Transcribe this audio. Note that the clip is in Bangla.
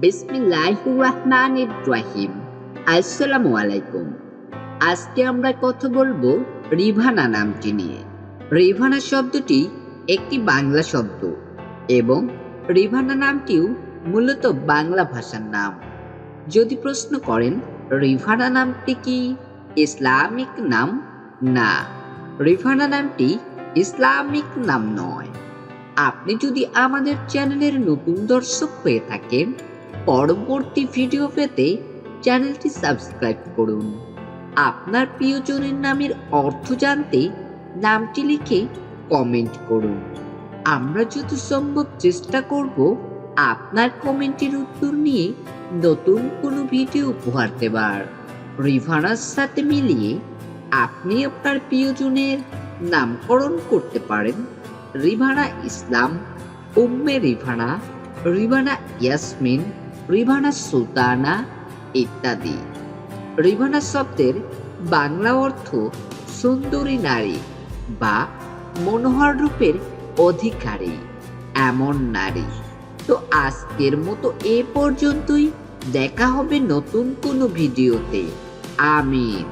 বিসমিল্লাহ রহমান রাহিম। আসসালামু আলাইকুম আজকে আমরা কথা বলব রিভানা নামটি নিয়ে। রিভানা শব্দটি একটি বাংলা শব্দ এবং রিভানা নামটিও মূলত বাংলা ভাষার নাম। যদি প্রশ্ন করেন, রিভানা নামটি কি, ইসলামিক নাম? না, রিভানা নামটি ইসলামিক নাম নয়। আপনি যদি আমাদের চ্যানেলের নতুন দর্শক হয়ে থাকেন পরবর্তী ভিডিও পেতে চ্যানেলটি সাবস্ক্রাইব করুন। আপনার প্রিয়জনের নামের অর্থ জানতে নামটি লিখে কমেন্ট করুন। আমরা যত সম্ভব চেষ্টা করব আপনার কমেন্টের উত্তর নিয়ে নতুন কোনো ভিডিও উপহার দেবার। রিভানার সাথে মিলিয়ে আপনি আপনার প্রিয়জনের নামকরণ করতে পারেন রিভানা ইসলাম, উম্মে রিভানা রিভানা ইয়াসমিন রিভানা সুলতানা ইত্যাদি। রিভানা শব্দের বাংলা অর্থ সুন্দরী নারী বা মনোহর রূপের অধিকারী, এমন নারী। তো আজকের মতো এ পর্যন্তই। দেখা হবে নতুন কোনো ভিডিওতে। আমিন।